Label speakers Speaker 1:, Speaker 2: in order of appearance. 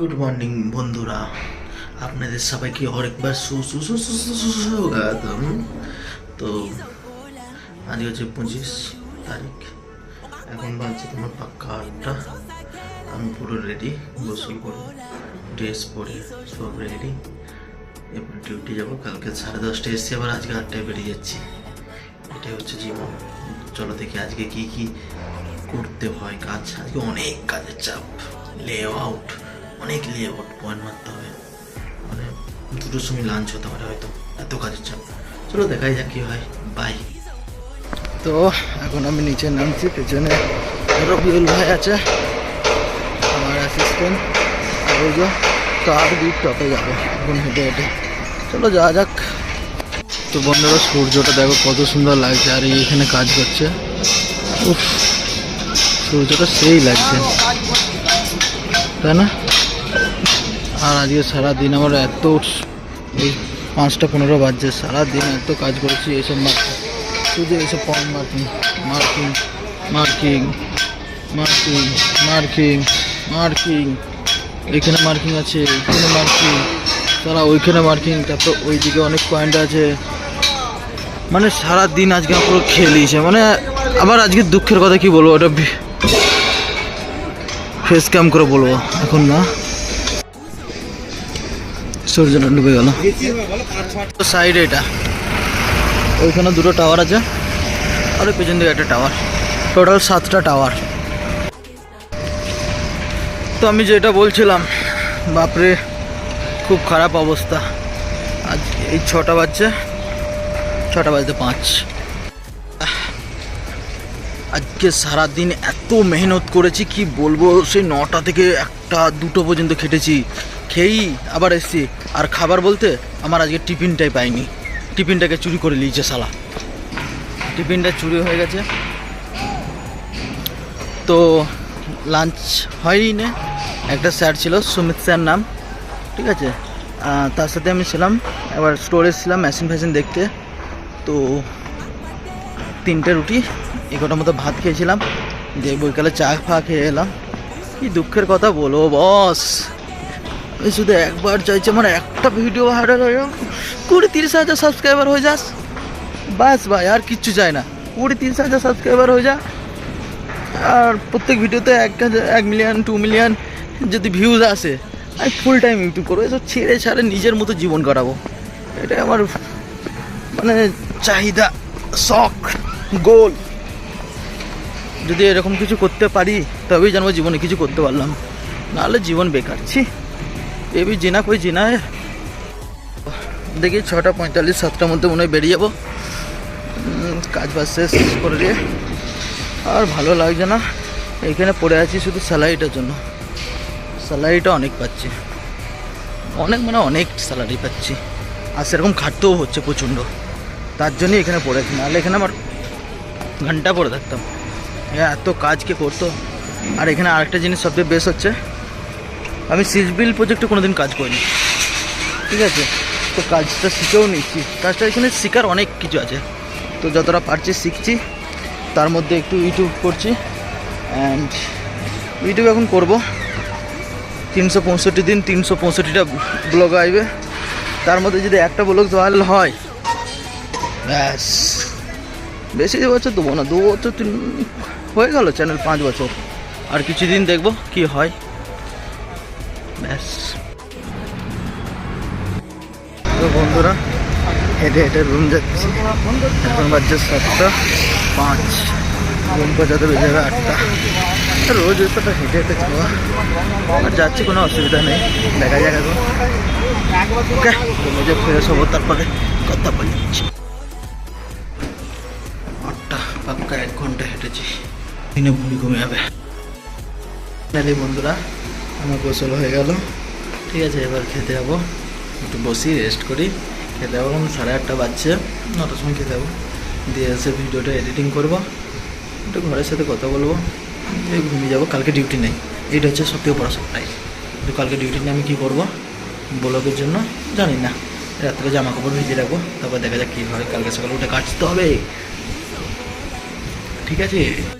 Speaker 1: Good morning বন্ধুরা। আপনাদের সবাইকে আরেকবার সু তো আজ হচ্ছে পঁচিশ তারিখ। এখন বাজছে তোমার পাক্কা আটটা। আমি পুরো রেডি গোসল করে ড্রেস পরে সব রেডি এরপর ডিউটি যাব, কালকে সাড়ে দশটায় এসছি, আবার আজকে আটটায় বেরিয়ে যাচ্ছি। এটাই হচ্ছে জীবন। চলো দেখি আজকে কি কি করতে হয়। কাজ, আজকে অনেক কাজের চাপ। লে আউট অনেক আউট পয়েন্ট মারতে হবে। মানে দুটোর সময় লাঞ্চ হতে পারে, হয়তো এত কাজের চাপ। চলো দেখাই যাক কি হয়। বাই
Speaker 2: তো এখন আমি নিচে নামছি, পেছনে রবিউল ভাই আছে, আমার অ্যাসিস্ট্যান্ট আর ওই যে কার দিক টপে যাব এখন হেঁটে হেঁটে। চলো যাওয়া যাক। তো বন্ধুরা, সূর্যটা দেখো কত সুন্দর লাগছে, আর এই এখানে কাজ করছে। উফ, সূর্যটা সেই লাগছে। তাই না? আর আজকে সারাদিন আমার এত এই পাঁচটা পনেরো বাজছে, সারাদিন এত কাজ করেছি, এইসব মার্কিং শুধু এইসব point marking marking marking marking marking marking এখানে মার্কিং আছে এখানে মার্কিং তারা ওইখানে মার্কিং তারপর ওইদিকে অনেক পয়েন্ট আছে। মানে সারা দিন আজকে আমার পুরো খেলিয়েছে মানে আবার আজকে দুঃখের কথা কি বলব, ওটা ফেস ক্যাম করে বলব। এখন না। সূর্যটা ডুবে গেল। সাইডে এটা। ওইখানে দুটো টাওয়ার আছে। আর ওই পেছন দিকে একটা টাওয়ার টোটাল সাতটা টাওয়ার তো আমি যেটা বলছিলাম, বাপরে, খুব খারাপ অবস্থা। আজ এই ছটা বাজছে। ছটা বাজতে পাঁচ। আজকে সারাদিন এত মেহনত করেছি, কি বলব? সেই নটা থেকে একটা, দুটো পর্যন্ত খেটেছি। খেয়েই আবার এসছি। আর খাবার বলতে আমার আজকে টিফিনটাই পাইনি। টিফিনটাকে চুরি করে নিয়েছে সালা টিফিনটা চুরি হয়ে গেছে। তো লাঞ্চ হয়নি না। একটা স্যার ছিল, সুমিত স্যার নাম। ঠিক আছে? তার সাথে আমি ছিলাম। এবার স্টোরে ছিলাম মেশিন ফ্যাশিন দেখতে। তো তিনটে রুটি এগারোটার মতো ভাত খেয়েছিলাম, দিয়ে বৈকালে চা ফা খেয়ে এলাম। কি দুঃখের কথা বলো বস। আমি শুধু একবার চাইছি আমার একটা ভিডিও ভাইরাল হয়ে কুড়ি তিরিশ হাজার সাবস্ক্রাইবার হয়ে যাস। বাস ভাই, আর কিচ্ছু চাই না। কুড়ি তিরিশ হাজার সাবস্ক্রাইবার হয়ে যা। আর প্রত্যেক ভিডিওতে এক হাজার, এক মিলিয়ন টু মিলিয়ন যদি ভিউজ আসে, আমি ফুল টাইম ইউটিউব করব। এসব ছেড়ে ছাড়ে নিজের মতো জীবন কাটাবো। এটাই আমার মানে চাহিদা, শখ গোল যদি এরকম কিছু করতে পারি, তবেই জানব জীবনে কিছু করতে পারলাম। নাহলে জীবন বেকার, ছি। এবি জিনা কই জিনা দেখি ছটা পঁয়তাল্লিশ, সাতটার মধ্যে মনে হয় বেরিয়ে যাব। কাজ বাজ শেষ করে দিয়ে। আর ভালো লাগছে না। এখানে পড়ে আছি শুধু স্যালারিটার জন্য। স্যালারিটা অনেক পাচ্ছি। অনেক মানে অনেক স্যালারি পাচ্ছি। আর সেরকম খাটতেও হচ্ছে প্রচণ্ড। তার জন্যই এখানে পড়েছি নাহলে এখানে আমার ঘণ্টা পড়ে থাকতাম। এত কাজ কে করতো? আর এখানে আরেকটা জিনিস সবচেয়ে বেশ হচ্ছে, আমি সিজবিল প্রজেক্টে কোনোদিন কাজ করিনি। ঠিক আছে? তো কাজটা শিখেও নিচ্ছি। কাজটা এখানে শেখার অনেক কিছু আছে। তো যতটা পারছি শিখছি। তার মধ্যে একটু ইউটিউব করছি। অ্যান্ড ইউটিউব এখন করব। তিনশো পঁয়ষট্টি দিন তিনশো পঁয়ষট্টিটা ব্লগ আসবে। তার মধ্যে যদি একটা ব্লগ ভাইরাল হয়, ব্যাস। বেশি বছর দেবো না দু বছর তিন হয়ে গেল চ্যানেল পাঁচ বছর। আর কিছুদিন দেখব কি হয়। ব্যাস। তো বন্ধুরা, হেঁটে হেঁটে রুম যাচ্ছি। এখন বাজছে সাতটা পাঁচ। রুম পৌঁছাতে বেজে যাবে আটটা। রোজ তো হেঁটে হেঁটে যাওয়া। আর যাচ্ছি, কোনো অসুবিধা নেই। দেখা যাক এখন। ওকে রুমে ফ্রেশ হব তারপরে কথা বলছি। আটটা, পাক্কা এক ঘণ্টা হেঁটেছি। দিনে ভূমি কমে যাবে। ফাইনালি বন্ধুরা, আমার গোসল হয়ে গেল। ঠিক আছে, এবার খেতে যাব। একটু বসি রেস্ট করি। খেতে যাব সাড়ে আটটা বাজছে, নটার সময় খেতে যাব। দিয়ে এসে ভিডিওটা এডিটিং করব। একটু ঘরের সাথে কথা বলব। দিয়ে ঘুমিয়ে যাব, কালকে ডিউটি নেই। এইটা হচ্ছে থেকে বড় সাপ্লাই কিন্তু কালকে ডিউটি নিয়ে আমি কী করব? ব্লগের জন্য জানি না। রাত্রে জামা কাপড় ভিজিয়ে রাখব, তারপর দেখা যাক কী হয়। কালকে সকালে উঠে কাটতে হবে ঠিক আছে?